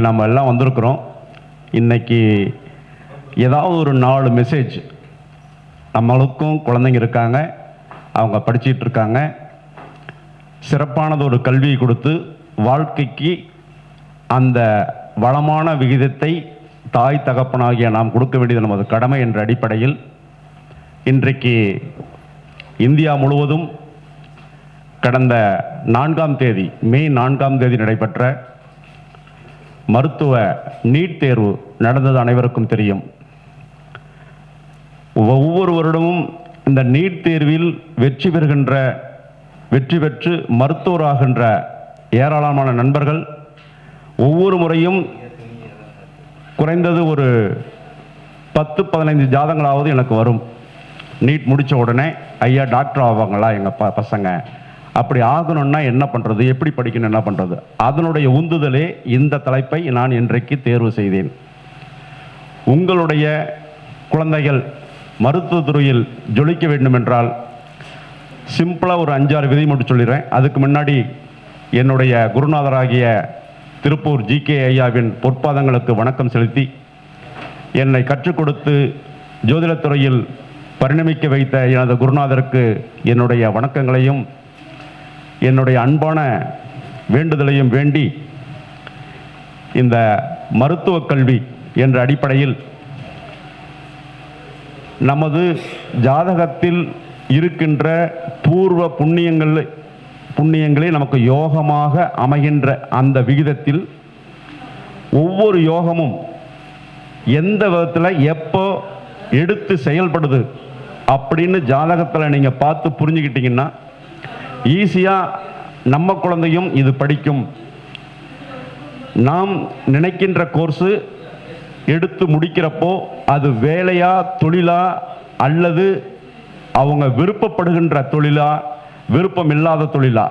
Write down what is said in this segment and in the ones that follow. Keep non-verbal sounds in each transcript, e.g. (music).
நம்ம எல்லாம் வந்திருக்கிறோம். இன்னைக்கு ஏதாவது ஒரு நாலு மெசேஜ் நம்மளுக்கும் குழந்தைங்க இருக்காங்க அவங்க படிச்சிட்டு இருக்காங்க. சிறப்பானது ஒரு கல்வியை கொடுத்து வாழ்க்கைக்கு அந்த வளமான விகிதத்தை தாய் தகப்பனாகிய நாம் கொடுக்க வேண்டியது நமது கடமை என்ற அடிப்படையில் இன்றைக்கு இந்தியா முழுவதும் கடந்த நான்காம் தேதி மே நான்காம் தேதி நடைபெற்ற மருத்துவ நீட் தேர்வு நடந்தது அனைவருக்கும் தெரியும். ஒவ்வொரு வருடமும் இந்த நீட் தேர்வில் வெற்றி பெறுகின்ற வெற்றி பெற்று மருத்துவராகின்ற ஏராளமான நண்பர்கள் ஒவ்வொரு முறையும் குறைந்தது ஒரு பத்து பதினைந்து ஜாதங்களாவது எனக்கு வரும். நீட் முடித்த உடனே ஐயா டாக்டர் ஆவாங்களா? எங்கள் ப பசங்க. அப்படி ஆகணும்னா என்ன பண்ணுறது எப்படி படிக்கணும் என்ன பண்ணுறது அதனுடைய உந்துதலே இந்த தலைப்பை நான் இன்றைக்கு தேர்வு செய்தேன். உங்களுடைய குழந்தைகள் மருத்துவத்துறையில் ஜொலிக்க வேண்டுமென்றால் சிம்பிளாக ஒரு அஞ்சாறு விதி மட்டும் சொல்லிடுறேன். அதுக்கு முன்னாடி என்னுடைய குருநாதராகிய திருப்பூர் ஜி கே ஐயாவின் பொற்பாதங்களுக்கு வணக்கம் செலுத்தி என்னை கற்றுக் கொடுத்து ஜோதிடத்துறையில் பரிணமிக்க வைத்த எனது குருநாதருக்கு என்னுடைய வணக்கங்களையும் என்னுடைய அன்பான வேண்டுதலையும் வேண்டி இந்த மருத்துவக் கல்வி என்ற அடிப்படையில் நமது ஜாதகத்தில் இருக்கின்ற பூர்வ புண்ணியங்கள் புண்ணியங்களே நமக்கு யோகமாக அமைகின்ற அந்த விகிதத்தில் ஒவ்வொரு யோகமும் எந்த விதத்தில் எப்போ எடுத்து செயல்படுது அப்படின்னு ஜாதகத்தில் நீங்கள் பார்த்து புரிஞ்சுக்கிட்டிங்கன்னா ஈஸியாக நம்ம குழந்தையும் இது படிக்கும். நாம் நினைக்கின்ற கோர்ஸு எடுத்து முடிக்கிறப்போ அது வேலையா தொழிலா அல்லது அவங்க விருப்பப்படுகின்ற தொழிலா விருப்பம் இல்லாத தொழிலா?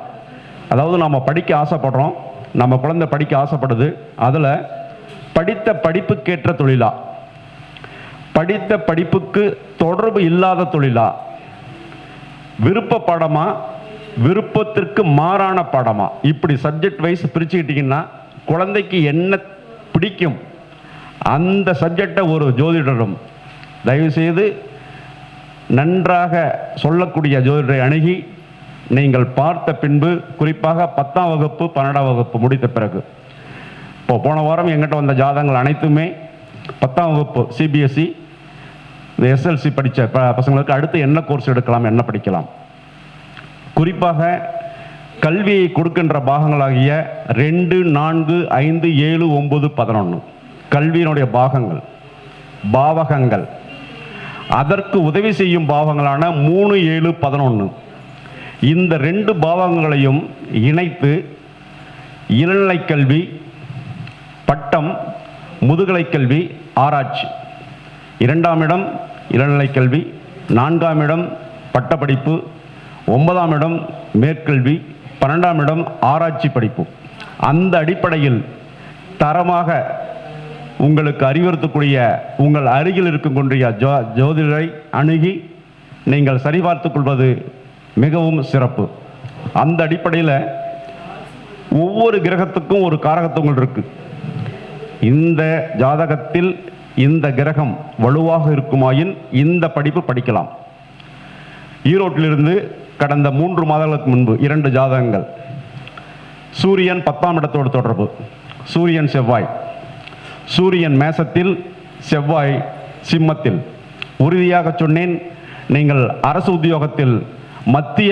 அதாவது நம்ம படிக்க ஆசைப்படுறோம். நம்ம குழந்தை படிக்க ஆசைப்படுது. அதில் படித்த படிப்புக்கேற்ற தொழிலா? படித்த படிப்புக்கு தொடர்பு இல்லாத தொழிலா? விருப்ப பாடமாக விருப்பத்திற்கு மாறான பாடமா? இப்படி சப்ஜெக்ட் வைஸ் பிரிச்சுக்கிட்டிங்கன்னா குழந்தைக்கு என்ன பிடிக்கும்? அந்த சப்ஜெக்டை ஒரு ஜோதிடரும் தயவுசெய்து நன்றாக சொல்லக்கூடிய ஜோதிடரை அணுகி நீங்கள் பார்த்த பின்பு குறிப்பாக பத்தாம் வகுப்பு பன்னெண்டாம் வகுப்பு முடித்த பிறகு. இப்போ போன வாரம் எங்கிட்ட வந்த ஜாதகங்கள் அனைத்துமே பத்தாம் வகுப்பு சிபிஎஸ்சி இந்த எஸ்எல்சி படித்த ப பசங்களுக்கு அடுத்து என்ன கோர்ஸ் எடுக்கலாம் என்ன படிக்கலாம்? குறிப்பாக கல்வியை கொடுக்கின்ற பாகங்களாகிய ரெண்டு நான்கு ஐந்து ஏழு ஒன்பது பதினொன்று கல்வியினுடைய பாகங்கள் பாவகங்கள். அதற்கு உதவி செய்யும் பாவங்களான மூணு ஏழு பதினொன்று இந்த ரெண்டு பாவங்களையும் இணைத்து இளநிலை கல்வி பட்டம் முதுகலை கல்வி ஆராய்ச்சி. இரண்டாம் இடம் இளநிலை கல்வி நான்காம் இடம் பட்டப்படிப்பு ஒன்பதாம் இடம் மேற்கல்வி பன்னெண்டாம் இடம் ஆராய்ச்சி படிப்பு. அந்த அடிப்படையில் தரமாக உங்களுக்கு அறிவுறுத்தக்கூடிய உங்கள் அருகில் இருக்கக்கூடிய ஜோ ஜோதிடரை அணுகி நீங்கள் சரிபார்த்து கொள்வது மிகவும் சிறப்பு. அந்த அடிப்படையில் ஒவ்வொரு கிரகத்துக்கும் ஒரு காரகத்துவங்கள் இருக்குது இந்த ஜாதகத்தில் இந்த கிரகம் வலுவாக இருக்குமாயின் இந்த படிப்பு படிக்கலாம். ஈரோட்டிலிருந்து கடந்த மூன்று மாதங்களுக்கு முன்பு இரண்டு ஜாதகங்கள். சூரியன் பத்தாம் இடத்தோடு தொடர்பு. சூரியன் செவ்வாய். சூரியன் மேசத்தில் செவ்வாய் சிம்மத்தில். உறுதியாக சொன்னேன் நீங்கள் அரசு உத்தியோகத்தில் மத்திய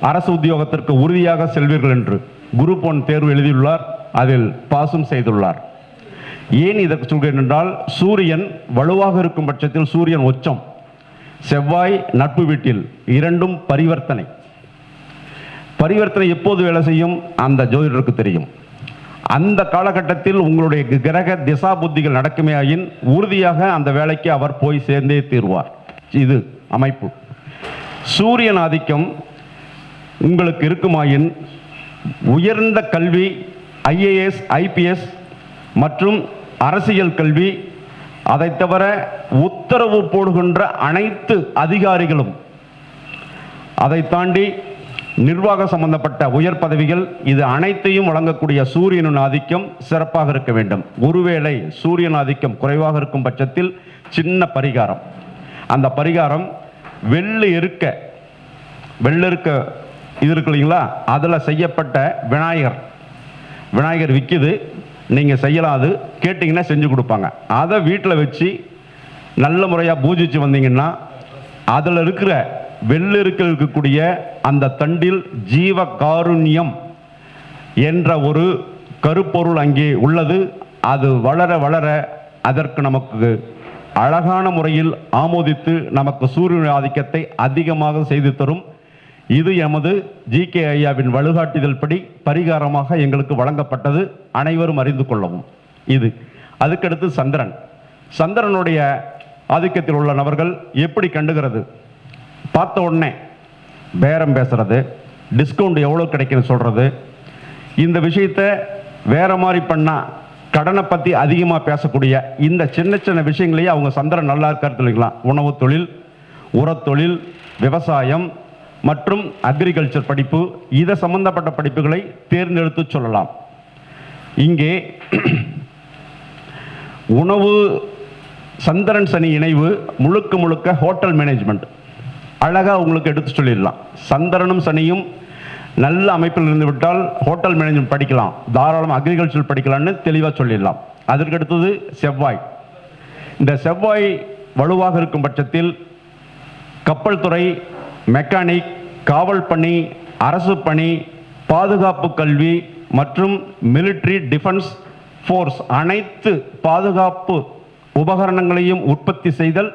அரசு உத்தியோகத்திற்கு உறுதியாக செல்வீர்கள் என்று. குரு பொன் தேர்வு எழுதியுள்ளார் அதில் பாசும் செய்துள்ளார். ஏன் இதற்கு சொல்கிறேன் என்றால் சூரியன் வலுவாக இருக்கும் பட்சத்தில் சூரியன் உச்சம். செவ்வாய் நட்பு வீட்டில் இரண்டும் பரிவர்த்தனை. பரிவர்த்தனை எப்போது வேலை செய்யும்? அந்த ஜோதிடருக்கு தெரியும். அந்த காலகட்டத்தில் உங்களுடைய கிரக திசா புத்திகள் நடக்குமே ஆயின் உறுதியாக அந்த வேலைக்கு அவர் போய் சேர்ந்தே தீர்வார். இது அமைப்பு. சூரியன் ஆதிக்கம் உங்களுக்கு இருக்குமாயின் உயர்ந்த கல்வி ஐஏஎஸ் ஐபிஎஸ் மற்றும் அரசியல் கல்வி அதை தவிர உத்தரவு போடுகின்ற அனைத்து அதிகாரிகளும் அதை தாண்டி நிர்வாக சம்பந்தப்பட்ட உயர் பதவிகள் இது அனைத்தையும் வழங்கக்கூடிய சூரியனின் ஆதிக்கம் சிறப்பாக இருக்க வேண்டும். ஒருவேளை சூரியன் ஆதிக்கம் குறைவாக இருக்கும் பட்சத்தில் சின்ன பரிகாரம். அந்த பரிகாரம் வெள்ளு இருக்க வெள்ளெருக்க இது இருக்கு இல்லைங்களா? அதில் செய்யப்பட்ட விநாயகர். விநாயகர் விற்கிது நீங்கள் செய்யலாம் அது. கேட்டிங்கன்னா செஞ்சு கொடுப்பாங்க. அதை வீட்டில் வச்சு நல்ல முறையாக பூஜிச்சு வந்தீங்கன்னா அதில் இருக்கிற வெள்ளிருக்கில் இருக்கக்கூடிய அந்த தண்டில் ஜீவ காருண்யம் என்ற ஒரு கருப்பொருள் அங்கே உள்ளது. அது வளர வளர அதற்கு நமக்கு அழகான முறையில் ஆமோதித்து நமக்கு சூரியன் ஆதிக்கத்தை அதிகமாக செய்து தரும். இது எமது ஜி கே ஐயாவின் வழிகாட்டுதல் படி பரிகாரமாக எங்களுக்கு வழங்கப்பட்டது அனைவரும் அறிந்து கொள்ளவும். இது. அதுக்கடுத்து சந்திரன். சந்திரனுடைய ஆதிக்கத்தில் உள்ள நபர்கள் எப்படி கண்டுகிறது? பார்த்த உடனே பேரம் பேசுறது டிஸ்கவுண்ட் எவ்வளோ கிடைக்குன்னு சொல்கிறது இந்த விஷயத்தை வேற மாதிரி பண்ணால் கடனை பற்றி அதிகமாக பேசக்கூடிய இந்த சின்ன சின்ன விஷயங்களையே அவங்க சந்திரன் நல்லா இருக்காரு இல்லைங்களா உணவு தொழில் உரத்தொழில் விவசாயம் மற்றும் அக்ரிகல்ச்சர் படிப்பு இதை சம்பந்தப்பட்ட படிப்புகளை தேர்ந்தெடுத்து சொல்லலாம். இங்கே (clears throat) உணவு சந்திரன் சனி இணைவு முழுக்க முழுக்க ஹோட்டல் மேனேஜ்மெண்ட் அழகாக உங்களுக்கு எடுத்து சொல்லிடலாம். சந்திரனும் சனியும் நல்ல அமைப்பில் இருந்து விட்டால் ஹோட்டல் மேனேஜ்மெண்ட் படிக்கலாம். தாராளம் அக்ரிகல்ச்சர் படிக்கலாம்னு தெளிவாக சொல்லிடலாம். அதற்கு அடுத்தது செவ்வாய். இந்த செவ்வாய் வலுவாக இருக்கும் பட்சத்தில் கப்பல் துறை மெக்கானிக் காவல் பணி அரசு பணி பாதுகாப்பு கல்வி மற்றும் மிலிட்ரி டிஃபென்ஸ் ஃபோர்ஸ் அனைத்து பாதுகாப்பு உபகரணங்களையும் உற்பத்தி செய்தல்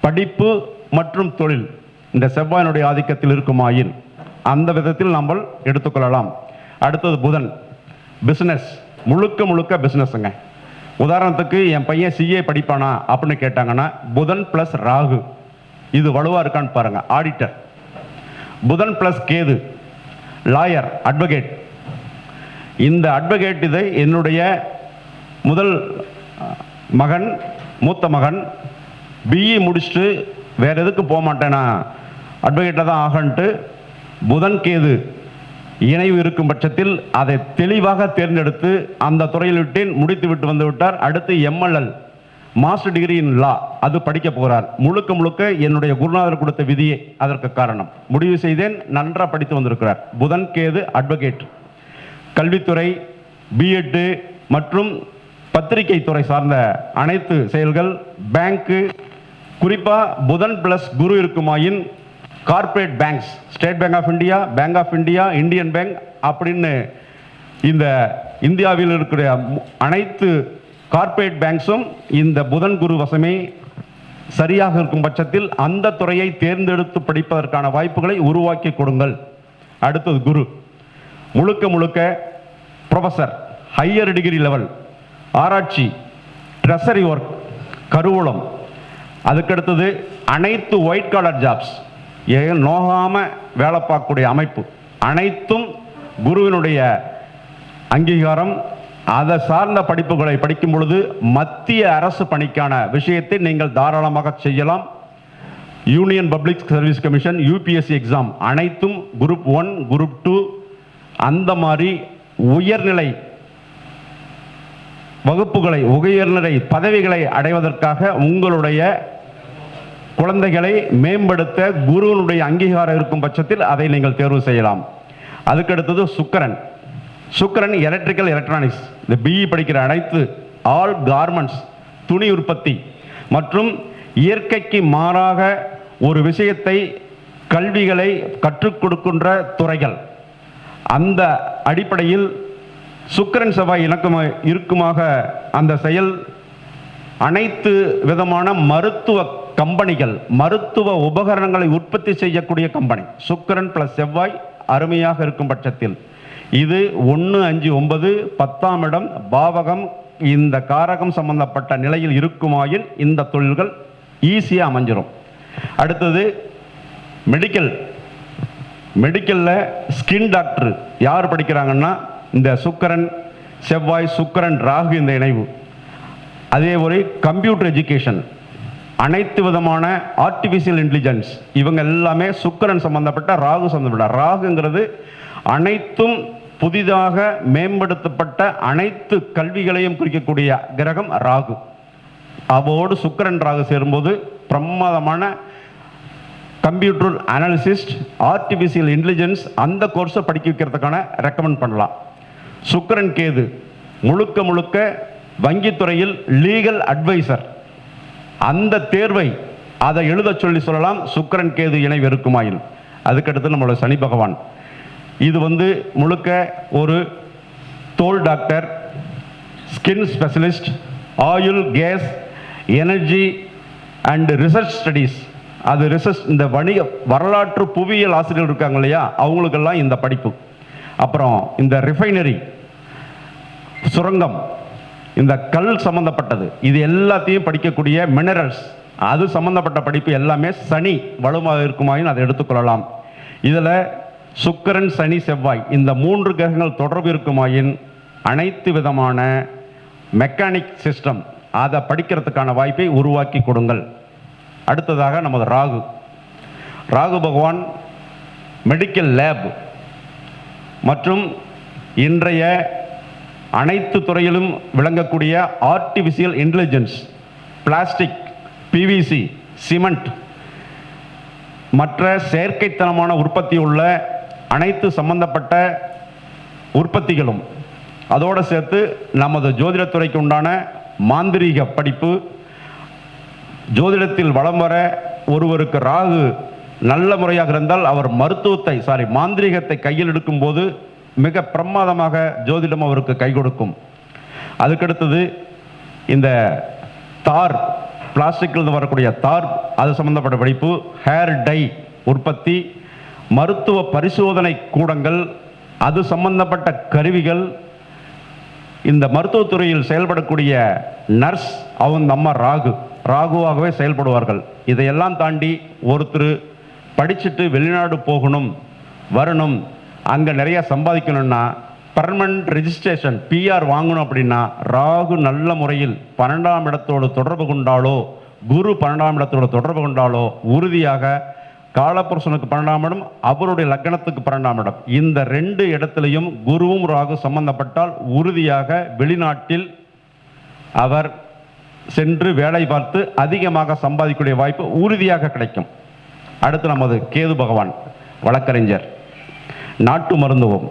படிப்பு மற்றும் தொழில் இந்த செவ்வாயினுடைய ஆதிக்கத்தில் இருக்குமாயின் அந்த விதத்தில் நம்ம எடுத்துக்கொள்ளலாம். அடுத்தது புதன். பிஸ்னஸ் முழுக்க முழுக்க பிஸ்னஸுங்க உதாரணத்துக்கு என் பையன் சிஏ படிப்பானா அப்படின்னு கேட்டாங்கன்னா புதன் ப்ளஸ் ராகு. இது வலுவாக இருக்கான்னு பாருங்கள் ஆடிட்டர் புதன் ப்ளஸ் கேது. லாயர் அட்வொகேட் இந்த அட்வொகேட் இதை என்னுடைய முதல் மகன் மூத்த மகன் பிஇ முடிச்சுட்டு வேற எதுக்கு போக மாட்டேன்? நான் தான் ஆகன்ட்டு புதன் கேது இணைவு இருக்கும் பட்சத்தில் அதை தெளிவாக தேர்ந்தெடுத்து அந்த துறையில் விட்டேன் முடித்து விட்டு வந்து விட்டார். அடுத்து MLL master degree in law அது படிக்க போகிறார் முழுக்க முழுக்க என்னுடைய குருநாதர் கொடுத்த விதியே அதற்கு காரணம். முடிவு செய்தேன் நன்றாக படித்து வந்திருக்கிறார். புதன் கேது அட்வொகேட் கல்வித்துறை பிஎட்டு மற்றும் பத்திரிகை துறை சார்ந்த அனைத்து செயல்கள் பேங்க்கு குறிப்பாக புதன் பிளஸ் குரு இருக்குமாயின் corporate banks State Bank of India Bank of India Indian Bank அப்படின்னு இந்த இந்தியாவில் இருக்கிற மு- அனைத்து கார்ப்பரேட் பேங்க்ஸும் இந்த புதன் குரு வசமே சரியாக இருக்கும் பட்சத்தில் அந்த துறையை தேர்ந்தெடுத்து படிப்பதற்கான வாய்ப்புகளை உருவாக்கி கொடுங்கள். அடுத்தது குரு. முழுக்க முழுக்க ப்ரொஃபஸர் ஹையர் டிகிரி லெவல் ஆராய்ச்சி ட்ரெஸரி ஒர்க் கருவூலம். அதுக்கடுத்தது அனைத்து ஒயிட் காலர் ஜாப்ஸ் ஏன் நோகாமல் வேலை பார்க்கக்கூடிய அமைப்பு. அனைத்தும் குருவினுடைய அங்கீகாரம் அதை சார்ந்த படிப்புகளை படிக்கும் பொழுது மத்திய அரசு பணிக்கான விஷயத்தை நீங்கள் தாராளமாக செய்யலாம். Union Public Service Commission UPSC exam அனைத்தும் குரூப் ஒன் குரூப் டூ அந்த மாதிரி உயர்நிலை வகுப்புகளை உயர்நிலை பதவிகளை அடைவதற்காக உங்களுடைய குழந்தைகளை மேம்படுத்த குருவனுடைய அங்கீகாரம் இருக்கும் பட்சத்தில் அதை நீங்கள் தேர்வு செய்யலாம். அதுக்கடுத்தது சுக்கரன். சுக்கிரன் எலக்ட்ரிக்கல் எலக்ட்ரானிக்ஸ் இந்த பிஇ படிக்கிற அனைத்து ஆல் கார்மெண்ட்ஸ் துணி உற்பத்தி. மற்றும் இயற்கைக்கு மாறாக ஒரு விஷயத்தை கல்விகளை கற்றுக் கொடுக்கின்ற துறைகள். அந்த அடிப்படையில் சுக்கரன் செவ்வாய் இணக்கமா இருக்குமாக அந்த செயல் அனைத்து விதமான மருத்துவ கம்பெனிகள் மருத்துவ உபகரணங்களை உற்பத்தி செய்யக்கூடிய கம்பெனி. சுக்கரன் பிளஸ் செவ்வாய் அருமையாக இருக்கும் பட்சத்தில். இது ஒன்று அஞ்சு ஒன்பது பத்தாம் இடம் பாவகம். இந்த காரகம் சம்பந்தப்பட்ட நிலையில் இருக்குமாயின் இந்த தொழில்கள் ஈஸியாக அமைஞ்சிரும். அடுத்தது மெடிக்கல் மெடிக்கலில் ஸ்கின் டாக்டர் யார் படிக்கிறாங்கன்னா இந்த சுக்கரன் செவ்வாய் சுக்கரன் ராகு இந்த இணைவு. அதே ஒரு கம்ப்யூட்டர் எஜுகேஷன் அனைத்து விதமான ஆர்டிஃபிஷியல் இன்டெலிஜென்ஸ் இவங்க எல்லாமே சுக்கரன் சம்பந்தப்பட்ட ராகு சம்பந்தப்பட்ட. ராகுங்கிறது அனைத்தும் புதிதாக மேம்படுத்தப்பட்ட அனைத்து கல்விகளையும் குறிக்கக்கூடிய கிரகம் ராகு. அவோடு சுக்கரன் ராகு சேரும்போது பிரமாதமான கம்ப்யூட்டர் அனாலிசிஸ்ட் ஆர்டிஃபிஷியல் இன்டெலிஜென்ஸ் அந்த கோர்ஸை படிக்க வைக்கிறதுக்கான ரெக்கமெண்ட் பண்ணலாம். சுக்கிரன் கேது முழுக்க முழுக்க வங்கித்துறையில் லீகல் அட்வைசர் அந்த தேர்வை அதை எழுத சொல்லி சொல்லலாம் சுக்கிரன் கேது இணை இருக்குமாயில் அதுக்கடுத்து நம்மளோட சனி பகவான். இது வந்து முழுக்க ஒரு தோல் doctor skin specialist oil gas energy and research studies. அது ரிசர்ச் இந்த வணிக வரலாற்று புவியியல் ஆசிரியர்கள் இருக்காங்க இல்லையா அவங்களுக்கெல்லாம் இந்த படிப்பு. அப்புறம் இந்த ரிஃபைனரி சுரங்கம் இந்த கல் சம்பந்தப்பட்டது. இது எல்லாத்தையும் படிக்கக்கூடிய மினரல்ஸ் அது சம்பந்தப்பட்ட படிப்பு எல்லாமே சனி வலுவாக இருக்குமாயின் அதை எடுத்துக்கொள்ளலாம். இதில் சுக்கிரன் சனி செவ்வாய். இந்த மூன்று கிரகங்கள் தொடர்பு இருக்குமாயின் அனைத்து விதமான மெக்கானிக் சிஸ்டம் அதை படிக்கிறதுக்கான வாய்ப்பை உருவாக்கி கொடுங்கள். அடுத்ததாக நமது ராகு. ராகு பகவான் மெடிக்கல் லேப் மற்றும் இன்றைய அனைத்து துறையிலும் விளங்கக்கூடிய artificial intelligence plastic PVC cement மற்ற செயற்கைத்தனமான உற்பத்தி உள்ள அனைத்து சம்பந்தப்பட்ட உற்பத்திகளும் அதோடு சேர்த்து நமது ஜோதிடத்துறைக்கு உண்டான மாந்திரீக படிப்பு ஜோதிடத்தில் வலம் வர ஒருவருக்கு ராகு நல்ல முறையாக இருந்தால் அவர் மருத்துவத்தை சாரி மாந்திரீகத்தை கையில் எடுக்கும்போது மிக பிரமாதமாக ஜோதிடம் அவருக்கு கை கொடுக்கும். அதுக்கடுத்தது இந்த தார் பிளாஸ்டிக்கில் வரக்கூடிய தார் அது சம்பந்தப்பட்ட படிப்பு ஹேர் டை உற்பத்தி மருத்துவ பரிசோதனை கூடங்கள் அது சம்பந்தப்பட்ட கருவிகள் இந்த மருத்துவத்துறையில் செயல்படக்கூடிய நர்ஸ் அவங்க அம்மா ராகு ராகுவாகவே செயல்படுவார்கள். இதையெல்லாம் தாண்டி ஒருத்தர் படிச்சுட்டு வெளிநாடு போகணும் வரணும் அங்கே நிறைய சம்பாதிக்கணும்னா பர்மனன்ட் ரெஜிஸ்ட்ரேஷன் பிஆர் வாங்கணும் அப்படின்னா ராகு நல்ல முறையில் பன்னெண்டாம் இடத்தோடு தொடர்பு கொண்டாலோ குரு பன்னெண்டாம் இடத்தோடு தொடர்பு கொண்டாலோ உறுதியாக காலபுருஷனுக்கு பன்னெண்டாம் இடம் அவருடைய லக்னத்துக்கு பன்னெண்டாம் இடம். இந்த ரெண்டு இடத்துலையும் குருவும் ராகு சம்பந்தப்பட்டால் உறுதியாக வெளிநாட்டில் அவர் சென்று வேலை பார்த்து அதிகமாக சம்பாதிக்கக்கூடிய வாய்ப்பு உறுதியாக கிடைக்கும். அடுத்து நமது கேது பகவான் வழக்கறிஞர். நாட்டு மருந்துவம்.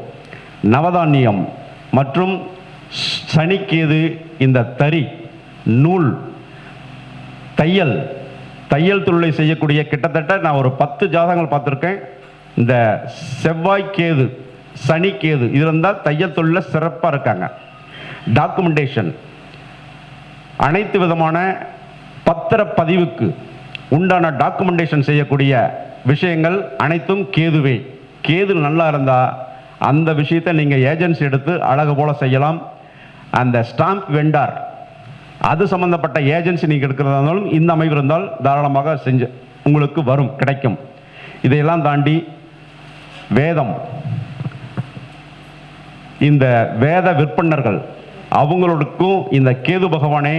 நவதானியம் மற்றும் சனிக்கேது இந்த தறி நூல் தையல் தையல் தொழிலை செய்யக்கூடிய கிட்டத்தட்ட நான் ஒரு பத்து ஜாதகங்கள் பார்த்துருக்கேன். இந்த செவ்வாய் கேது சனி கேது இது இருந்தால் தையல் தொழிலில் சிறப்பாக இருக்காங்க. டாக்குமெண்டேஷன் அனைத்து விதமான பத்திரப்பதிவுக்கு உண்டான டாக்குமெண்டேஷன் செய்யக்கூடிய விஷயங்கள் அனைத்தும் கேதுவே. கேது நல்லா இருந்தால் அந்த விஷயத்தை நீங்கள் ஏஜென்சி எடுத்து அழகு போல் செய்யலாம். அந்த ஸ்டாம்ப் வெண்டார் அது சம்பந்தப்பட்ட ஏஜென்சி நீங்கள் எடுக்கிறதா இருந்தாலும் இந்த அமைப்பு இருந்தால் தாராளமாக செஞ்சு உங்களுக்கு வரும் கிடைக்கும். இதையெல்லாம் தாண்டி வேதம். இந்த வேத விற்பனர்கள் அவங்களுக்கும் இந்த கேது பகவானே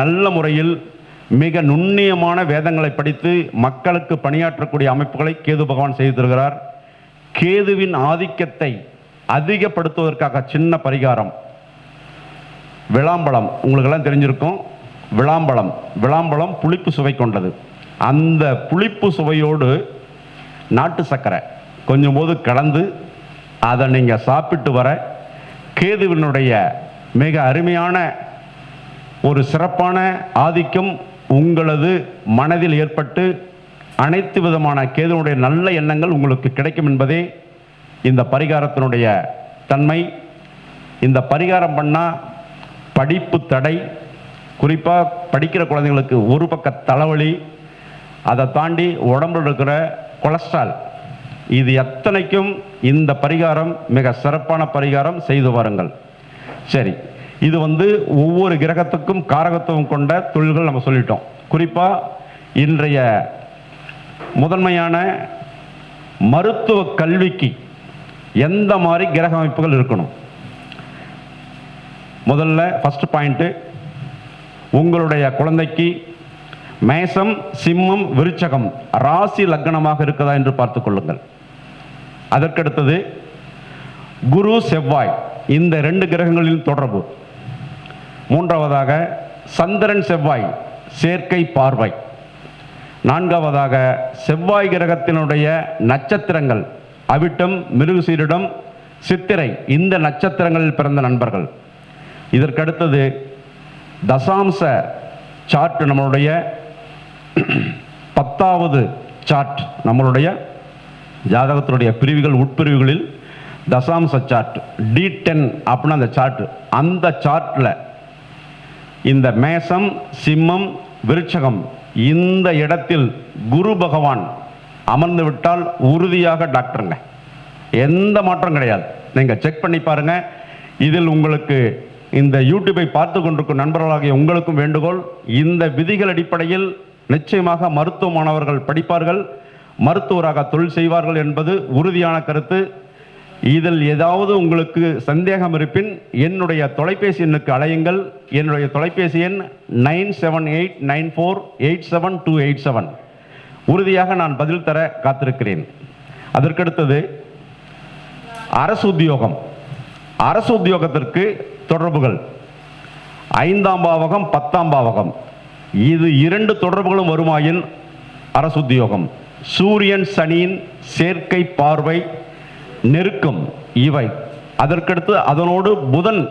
நல்ல முறையில் மிக நுண்ணியமான வேதங்களை படித்து மக்களுக்கு பணியாற்றக்கூடிய அமைப்புகளை கேது பகவான் செய்து தருகிறார். கேதுவின் ஆதிக்கத்தை அதிகப்படுத்துவதற்காக சின்ன பரிகாரம். விளாம்பழம் உங்களுக்கெல்லாம் தெரிஞ்சிருக்கும். விளாம்பழம். விளாம்பழம் புளிப்பு சுவை கொண்டது. அந்த புளிப்பு சுவையோடு நாட்டு சர்க்கரை கொஞ்சம் போது கலந்து அதை நீங்கள் சாப்பிட்டு வர கேதுவினுடைய மிக அருமையான ஒரு சிறப்பான ஆதிக்கம் உங்களது மனதில் ஏற்பட்டு அனைத்து விதமான கேதுனுடைய நல்ல எண்ணங்கள் உங்களுக்கு கிடைக்கும் என்பதே இந்த பரிகாரத்தினுடைய தன்மை. இந்த பரிகாரம் பண்ணால் படிப்பு தடை குறிப்பாக படிக்கிற குழந்தைங்களுக்கு ஒரு பக்க தலைவலி அதை தாண்டி உடம்புல இருக்கிற கொலஸ்ட்ரால். இது எத்தனைக்கும் இந்த பரிகாரம் மிக சிறப்பான பரிகாரம் செய்து வாருங்கள். சரி இது வந்து ஒவ்வொரு கிரகத்துக்கும் காரகத்துவம் கொண்ட தொழில்கள் நம்ம சொல்லிட்டோம். குறிப்பாக இன்றைய முதன்மையான மருத்துவ கல்விக்கு எந்த மாதிரி கிரக அமைப்புகள் இருக்கணும்? முதல்ல ஃபஸ்ட் பாயிண்ட்டு உங்களுடைய குழந்தைக்கு மேசம் சிம்மம் விருச்சகம் ராசி லக்னமாக இருக்குதா என்று பார்த்து கொள்ளுங்கள். அதற்கடுத்தது குரு செவ்வாய். இந்த ரெண்டு கிரகங்களின் தொடர்பு. மூன்றாவதாக சந்திரன் செவ்வாய் சேர்க்கை பார்வை. நான்காவதாக செவ்வாய் கிரகத்தினுடைய நட்சத்திரங்கள் அவிட்டம் மிருகசீரிடம் சித்திரை இந்த நட்சத்திரங்களில் பிறந்த நண்பர்கள். இதற்கடுத்தது தசாம்ச சார்ட் நம்மளுடைய பத்தாவது சார்ட் நம்மளுடைய ஜாதகத்தினுடைய பிரிவுகள் உட்பிரிவுகளில் தசாம்ச சார்ட் டி டென் அப்படின்னு அந்த சார்ட். அந்த சார்ட்டில் இந்த மேசம் சிம்மம் விருட்சகம் இந்த இடத்தில் குரு பகவான் அமர்ந்து விட்டால் உறுதியாக டாக்டருங்க. எந்த மாற்றம் கிடையாது. நீங்கள் செக் பண்ணி பாருங்கள் இதில் உங்களுக்கு இந்த யூடியூப்பை பார்த்து கொண்டிருக்கும் நண்பர்களாகிய உங்களுக்கும் வேண்டுகோள் இந்த விதிகள் அடிப்படையில் நிச்சயமாக மருத்துவ மாணவர்கள் படிப்பார்கள். மருத்துவராக தொழில் செய்வார்கள் என்பது உறுதியான கருத்து. இதில் ஏதாவது உங்களுக்கு சந்தேகம் இருப்பின் என்னுடைய தொலைபேசி எண்ணுக்கு அலையுங்கள் என்னுடைய தொலைபேசி எண் nine seven eight nine four eight seven two eight seven. உறுதியாக நான் பதில் தர காத்திருக்கிறேன். அதற்கடுத்தது அரசு உத்தியோகம். அரசு உத்தியோகத்திற்கு தொடர்புகள். ஐந்தாம் பாவகம் பத்தாம் பாவகம். இது இரண்டு தொடர்புகளும் வருமாயின் அரசு உத்தியோகம். சூரியன் சனியின் சேர்க்கை பார்வை நெருக்கம் இவை. அதற்கடுத்து அதனோடு புதன்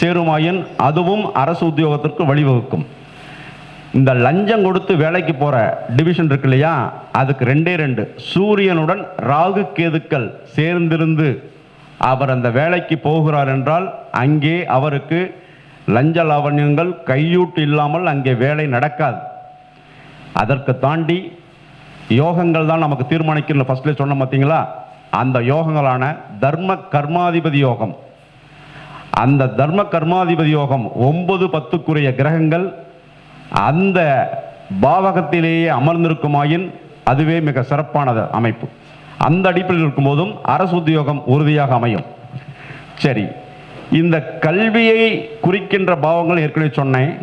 சேருமாயின் அதுவும் அரசு உத்தியோகத்திற்கு வழிவகுக்கும். இந்த லஞ்சம் கொடுத்து வேலைக்கு போகிற டிவிஷன் இருக்கு இல்லையா? அதுக்கு ரெண்டே ரெண்டு. சூரியனுடன் ராகு கேதுக்கள் சேர்ந்திருந்து அவர் அந்த வேலைக்கு போகிறார் என்றால் அங்கே அவருக்கு லஞ்ச லாவண்யங்கள் கையூட்டு இல்லாமல் அங்கே வேலை நடக்காது. அதற்கு தாண்டி யோகங்கள் தான் நமக்கு தீர்மானிக்கிற ஃபர்ஸ்ட்ல சொன்ன பார்த்தீங்களா? அந்த யோகங்களான தர்ம கர்மாதிபதி யோகம். அந்த தர்ம கர்மாதிபதி யோகம் ஒன்பது பத்துக்குரிய கிரகங்கள் அந்த பாவகத்திலேயே அமர்ந்திருக்குமாயின் அதுவே மிக சிறப்பானது அமைப்பு. அந்த அடிப்படையில் இருக்கும்போதும் அரசு உத்தியோகம் உறுதியாக அமையும். சரி இந்த கல்வியை குறிக்கின்ற பாவங்கள் ஏற்கனவே சொன்னேன்.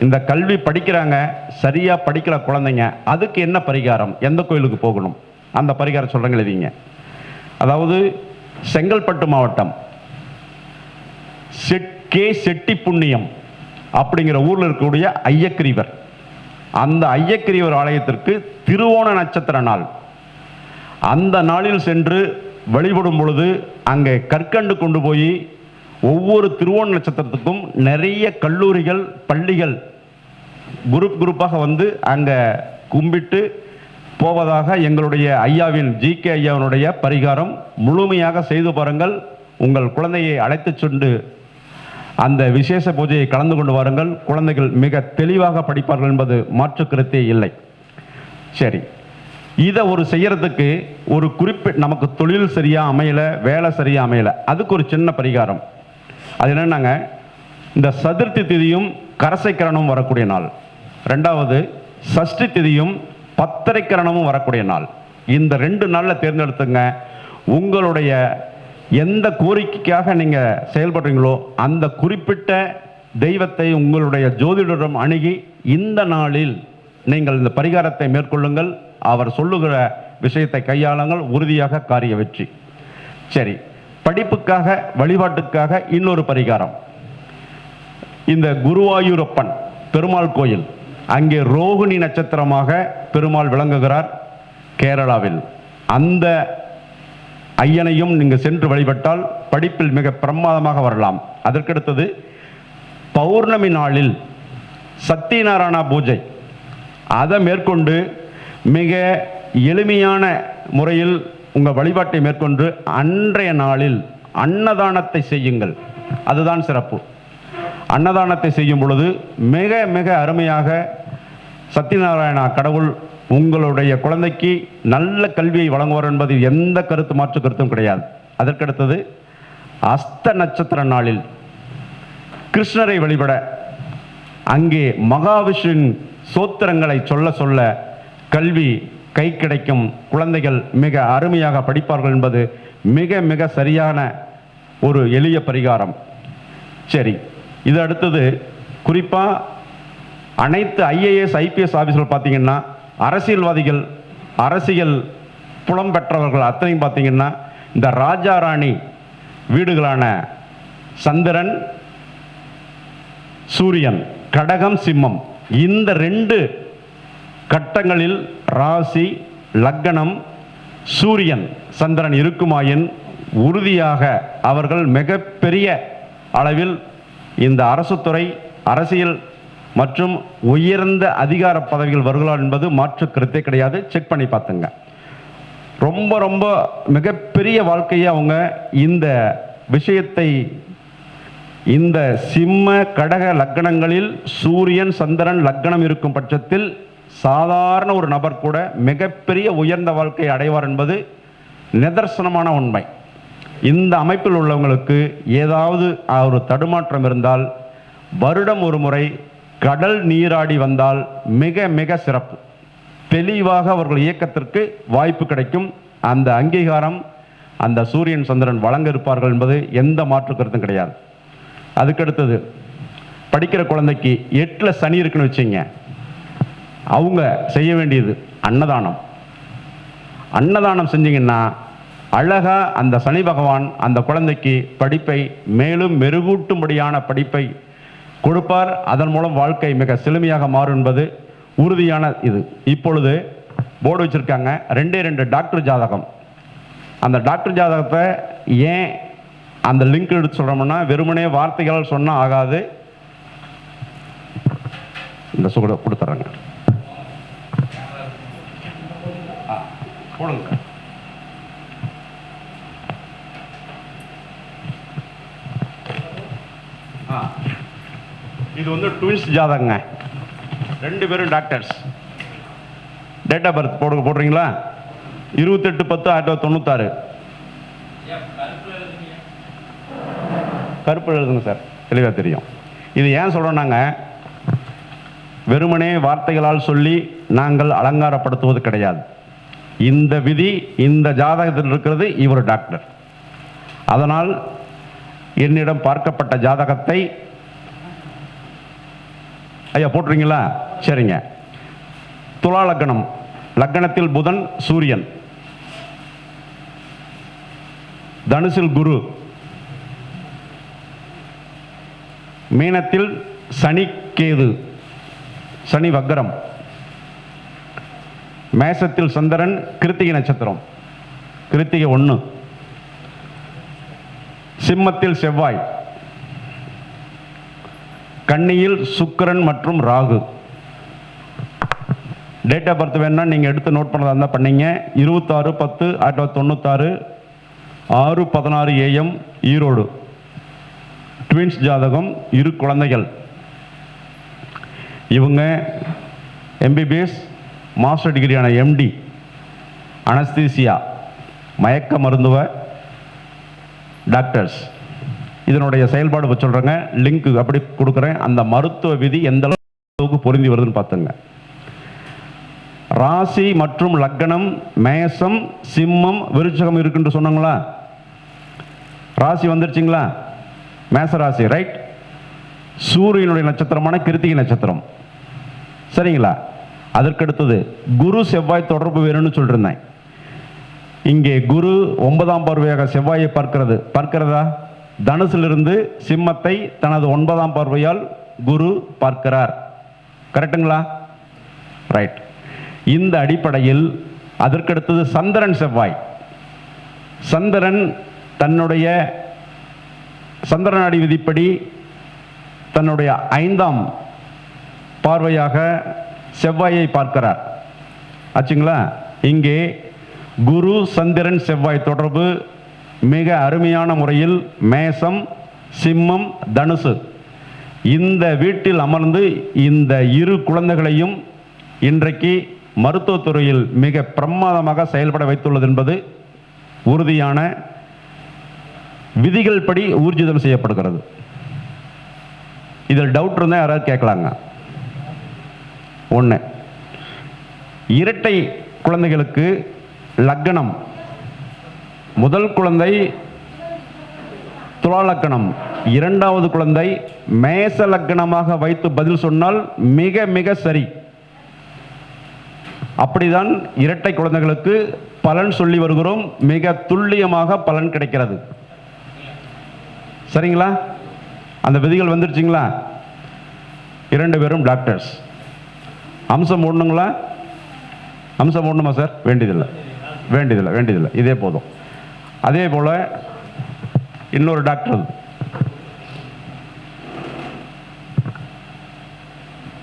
இந்த கல்வி படிக்கிறாங்க சரியா படிக்கிற குழந்தைங்க அதுக்கு என்ன பரிகாரம்? எந்த கோயிலுக்கு போகணும்? அந்த பரிகாரம் சொல்றேங்க எழுதிங்க. அதாவது செங்கல்பட்டு மாவட்டம். செட் கே செட்டி புண்ணியம் அப்படிங்கிற ஊரில் இருக்கக்கூடிய ஐயக்கிரீவர். அந்த ஐயக்கிரீவர் ஆலயத்திற்கு திருவோண நட்சத்திர நாள். அந்த நாளில் சென்று வழிபடும் பொழுது அங்கே கற்கண்டு கொண்டு போய் ஒவ்வொரு திருவோண நட்சத்திரத்துக்கும் நிறைய கல்லூரிகள் பள்ளிகள் குரூப் குரூப்பாக வந்து அங்கே கும்பிட்டு போவதாக எங்களுடைய ஐயாவின் ஜி கே ஐயாவினுடைய பரிகாரம். முழுமையாக செய்து பாருங்கள். உங்கள் குழந்தையை அழைத்துச் சென்று அந்த விசேஷ பூஜையை கலந்து கொண்டு வாருங்கள். குழந்தைகள் மிக தெளிவாக படிப்பார்கள் என்பது மாற்று கருத்தே இல்லை. சரி. இதை ஒரு செய்யறதுக்கு ஒரு குறிப்பிட்ட நமக்கு தொழில் சரியாக அமையல வேலை சரியாக அமையலை. அதுக்கு ஒரு சின்ன பரிகாரம். அது என்னென்னாங்க இந்த சதுர்த்தி திதியும் கரசை கிரணமும் வரக்கூடிய நாள். ரெண்டாவது சஷ்டி திதியும் பத்தரை வரக்கூடிய நாள். இந்த ரெண்டு நாளில் தேர்ந்தெடுத்துங்க உங்களுடைய எந்த கோரிக்கைக்காக நீங்கள் செயல்படுறீங்களோ அந்த குறிப்பிட்ட தெய்வத்தை உங்களுடைய ஜோதிடரிடம் அணுகி இந்த நாளில் நீங்கள் இந்த பரிகாரத்தை மேற்கொள்ளுங்கள். அவர் சொல்லுகிற விஷயத்தை கையாளுங்கள் உறுதியாக காரிய வெற்றி. சரி படிப்புக்காக வழிபாட்டுக்காக இன்னொரு பரிகாரம். இந்த குருவாயூரப்பன் பெருமாள் கோயில் அங்கே ரோகிணி நட்சத்திரமாக பெருமாள் விளங்குகிறார் கேரளாவில். அந்த ஐயனையும் நீங்கள் சென்று வழிபட்டால் படிப்பில் மிக பிரமாதமாக வரலாம். அதற்கடுத்தது பௌர்ணமி நாளில் சத்தியநாராயணா பூஜை. அதை மேற்கொண்டு மிக எளிமையான முறையில் உங்கள் வழிபாட்டை மேற்கொண்டு அன்றைய நாளில் அன்னதானத்தை செய்யுங்கள். அதுதான் சிறப்பு. அன்னதானத்தை செய்யும் பொழுது மிக மிக அருமையாக சத்யநாராயணா கடவுள் உங்களுடைய குழந்தைக்கு நல்ல கல்வியை வழங்குவார் என்பதில் எந்த கருத்து மாற்று கருத்தும் கிடையாது. அதற்கடுத்தது அஸ்த நட்சத்திர நாளில் கிருஷ்ணரை வழிபட அங்கே மகாவிஷ்ணுவின் சோத்திரங்களை சொல்ல சொல்ல கல்வி கை கிடைக்கும் குழந்தைகள் மிக அருமையாக படிப்பார்கள் என்பது மிக மிக சரியான ஒரு எளிய பரிகாரம். சரி இது அடுத்தது. குறிப்பாக அனைத்து ஐஏஎஸ் ஐபிஎஸ் ஆஃபீஸர்கள் பார்த்தீங்கன்னா அரசியல்வாதிகள் அரசியல் புலம் பெற்றவர்கள் அத்தனையும் பார்த்தீங்கன்னா இந்த ராஜா ராணி வீடுகளான சந்திரன் சூரியன் கடகம் சிம்மம் இந்த ரெண்டு கட்டங்களில் ராசி லக்னம் சூரியன் சந்திரன் இருக்குமாயின் உறுதியாக அவர்கள் மிகப்பெரிய அளவில் இந்த அரசுத்துறை அரசியல் மற்றும் உயர்ந்த அதிகார பதவிகள் வருகிறார் என்பது மாற்று கருத்தே கிடையாது. செக் பண்ணி பார்த்துங்க. ரொம்ப ரொம்ப மிகப்பெரிய வாழ்க்கையை அவங்க இந்த விஷயத்தை இந்த சிம்ம கடக லக்னங்களில் சூரியன் சந்திரன் லக்னம் இருக்கும் பட்சத்தில் சாதாரண ஒரு நபர் கூட மிகப்பெரிய உயர்ந்த வாழ்க்கையை அடைவார் என்பது நிதர்சனமான உண்மை. இந்த அமைப்பில் உள்ளவங்களுக்கு ஏதாவது ஒரு தடுமாற்றம் இருந்தால் வருடம் ஒரு முறை கடல் நீராடி வந்தால் மிக மிக சிறப்பு. தெளிவாக அவர்கள் இயக்கத்திற்கு வாய்ப்பு கிடைக்கும். அந்த அங்கீகாரம் அந்த சூரியன் சந்திரன் வழங்க இருப்பார்கள் என்பது எந்த மாற்று கருத்தும் கிடையாது. அதுக்கடுத்தது படிக்கிற குழந்தைக்கு எட்டில் சனி இருக்குன்னு வச்சுங்க அவங்க செய்ய வேண்டியது அன்னதானம். அன்னதானம் செஞ்சிங்கன்னா அழகா அந்த சனி பகவான் அந்த குழந்தைக்கு படிப்பை மேலும் மெருகூட்டும்படியான படிப்பை கொடுப்பார். அதன் மூலம் வாழ்க்கை மிக செழுமையாக மாறும் என்பது உறுதியான இது. இப்பொழுது போர்டு வச்சிருக்காங்க. ரெண்டே ரெண்டு டாக்டர் ஜாதகம். அந்த டாக்டர் ஜாதகத்தை ஏன் அந்த லிங்க் எடுத்து சொல்கிறோம்னா வெறுமனே வார்த்தைகளால் சொன்னால் ஆகாது. இந்த சுகட கொடுத்துட்றாங்க. போடுங்க. இது வந்து ட்வின்ஸ் ஜாதகங்க. ரெண்டு பேரும் டாக்டர்ஸ் டேட் ஆஃப் பர்த் போடுங்க போடுறீங்களா? இருபத்தெட்டு பத்து ஆயிரத்தி தொள்ளாயிரத்தி தொண்ணூத்தாறு. கருப்பு எழுதுங்க சார். தெளிவாக தெரியும். இது ஏன் சொல்கிறோம் வெறுமனே வார்த்தைகளால் சொல்லி நாங்கள் அலங்காரப்படுத்துவது கிடையாது. இந்த விதி இந்த ஜாதகத்தில் இருக்கிறது இவர் டாக்டர். அதனால் என்னிடம் பார்க்கப்பட்ட ஜாதகத்தை ஐயா போட்டுறீங்களா? சரிங்க. துலா லக்னம். லக்னத்தில் புதன் சூரியன். தனுசில் குரு. மீனத்தில் சனி கேது சனி வக்கரம் மேசத்தில் சந்திரன் கிருத்திகை நட்சத்திரம். கிருத்திகை ஒன்று சிம்மத்தில் செவ்வாய். கன்னியில் சுக்கரன் மற்றும் ராகு. டேட் ஆஃப் பர்த் வேணா நீங்கள் எடுத்து நோட் பண்ணதா இருந்தால் பண்ணிங்க. இருபத்தாறு பத்து ஆயிரத்தி தொள்ளாயிரத்தி தொண்ணூத்தாறு ஆறு பதினாறு ஏஎம் ஈரோடு. ட்வின்ஸ் ஜாதகம் இரு குழந்தைகள். இவங்க எம்பிபிஎஸ் மாஸ்டர் டிகிரியான எம்டி அனஸ்தீசியா மயக்க மருத்துவ டாக்டர்ஸ். இதனுடைய செயல்பாடு சொல்கிறேங்க லிங்க் அப்படி கொடுக்குறேன். அந்த மருத்துவ விதி எந்த அளவுக்கு பொருந்தி வருதுன்னு பார்த்துங்க ராசி மற்றும் லக்னம் மேசம் சிம்மம் விருச்சகம் இருக்குன்னு சொன்னாங்களா? ராசி வந்துருச்சிங்களா? மேச ராசி ரைட் சூரியனுடைய நட்சத்திரமான கிருத்திகை நட்சத்திரம். சரிங்களா? அதற்கடுத்தது குரு செவ்வாய் தொடர்பு வேணும்னு சொல்லியிருந்தேன் இங்கே குரு ஒன்பதாம் பார்வையாக செவ்வாயை பார்க்கிறது. பார்க்கிறதா? தனுசிலிருந்து சிம்மத்தை தனது ஒன்பதாம் பார்வையால் குரு பார்க்கிறார். கரெக்டுங்களா? ரைட் இந்த அடிப்படையில் அதற்கடுத்தது சந்திரன் செவ்வாய். சந்திரன் தன்னுடைய சந்திரநாடி விதிப்படி தன்னுடைய ஐந்தாம் பார்வையாக செவ்வாயை பார்க்கிறார். ஆச்சுங்களா? இங்கே குரு சந்திரன் செவ்வாய் தொடர்பு மிக அருமையான முறையில் மேசம் சிம்மம் தனுசு. இந்த வீட்டில் அமர்ந்து இந்த இரு குழந்தைகளையும் இன்றைக்கு மருத்துவத்துறையில் மிக பிரமாதமாக செயல்பட வைத்துள்ளது என்பது உறுதியான விதிகள் படி ஊர்ஜிதம் செய்யப்படுகிறது. இதில் டவுட் இருந்தால் யாராவது கேட்கலாங்க. ஒன்று இரட்டை குழந்தைகளுக்கு லக்கணம். முதல் குழந்தை துளாலக்கணம் இரண்டாவது குழந்தை மேச லக்கணமாக வைத்து பதில் சொன்னால் மிக மிக சரி. அப்படிதான் இரட்டை குழந்தைகளுக்கு பலன் சொல்லி வருகிறோம். மிக துல்லியமாக பலன் கிடைக்கிறது. சரிங்களா? அந்த விதிகள் வந்துருச்சுங்களா? இரண்டு பேரும் டாக்டர்ஸ். அம்சம் போடணுங்களா அம்சம் போடணுமா சார்? வேண்டியதில்லை. வேண்டியதில்லை வேண்டியதில்லை. இதே போதும். அதே போல் இன்னொரு டாக்டர்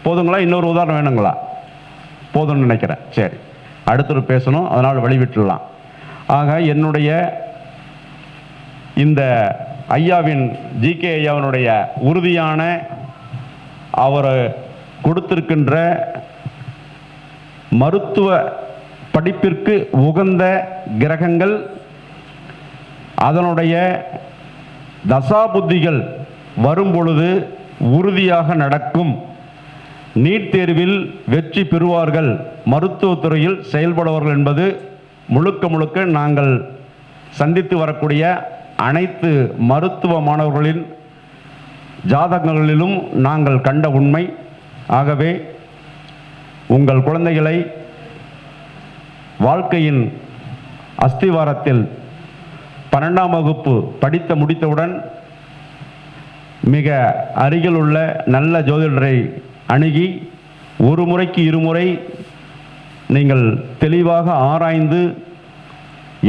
போதுங்களா? இன்னொரு உதாரணம் வேணுங்களா? போதும்னு நினைக்கிறேன். சரி. அடுத்தது பேசணும். அதனால் வழிவிட்டுடலாம். ஆக என்னுடைய இந்த ஐயாவின் ஜிகே ஐயாவினுடைய உறுதியான அவர் கொடுத்திருக்கின்ற மருத்துவ படிப்பிற்கு உகந்த கிரகங்கள் அதனுடைய தசாபுத்திகள் வரும்பொழுது உறுதியாக நடக்கும். நீட் தேர்வில் வெற்றி பெறுவார்கள். மருத்துவத்துறையில் செயல்படுவார்கள் என்பது முழுக்க முழுக்க நாங்கள் சந்தித்து வரக்கூடிய அனைத்து மருத்துவ மாணவர்களின் ஜாதகங்களிலும் நாங்கள் கண்ட உண்மை. ஆகவே உங்கள் குழந்தைகளை வாழ்க்கையின் அஸ்திவாரத்தில் பன்னெண்டாம் வகுப்பு படித்து முடித்தவுடன் மிக அருகில் உள்ள நல்ல ஜோதிடரை அணுகி ஒரு முறைக்கு இருமுறை நீங்கள் தெளிவாக ஆராய்ந்து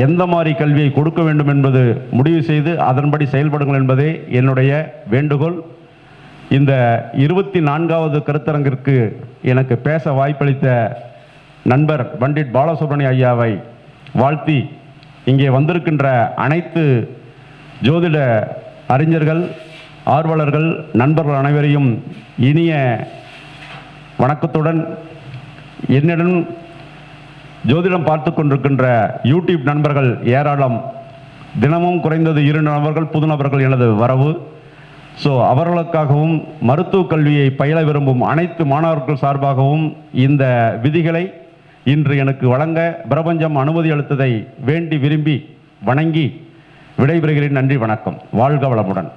எந்த மாதிரி கல்வியை கொடுக்க வேண்டும் என்பது முடிவு செய்து அதன்படி செயல்படுங்கள் என்பதே என்னுடைய வேண்டுகோள். இந்த இருபத்தி நான்காவது கருத்தரங்கிற்கு எனக்கு பேச வாய்ப்பளித்த நண்பர் பண்டிட் பாலசுப்ரமணிய ஐயாவை வாழ்த்தி இங்கே வந்திருக்கின்ற அனைத்து ஜோதிட அறிஞர்கள் ஆர்வலர்கள் நண்பர்கள் அனைவரையும் இனிய வணக்கத்துடன் என்னிடம் ஜோதிடம் பார்த்து கொண்டிருக்கின்ற யூடியூப் நண்பர்கள் ஏராளம். தினமும் குறைந்தது இரு நபர்கள் புது நபர்கள் எனது வரவு. ஸோ அவர்களுக்காகவும் மருத்துவ கல்வியை பயில விரும்பும் அனைத்து மாணவர்கள் சார்பாகவும் இந்த விதிகளை இன்று எனக்கு வழங்க பிரபஞ்சம் அனுமதி அளித்ததை வேண்டி விரும்பி வணங்கி விடைபெறுகிறேன். நன்றி வணக்கம். வாழ்க வளமுடன்.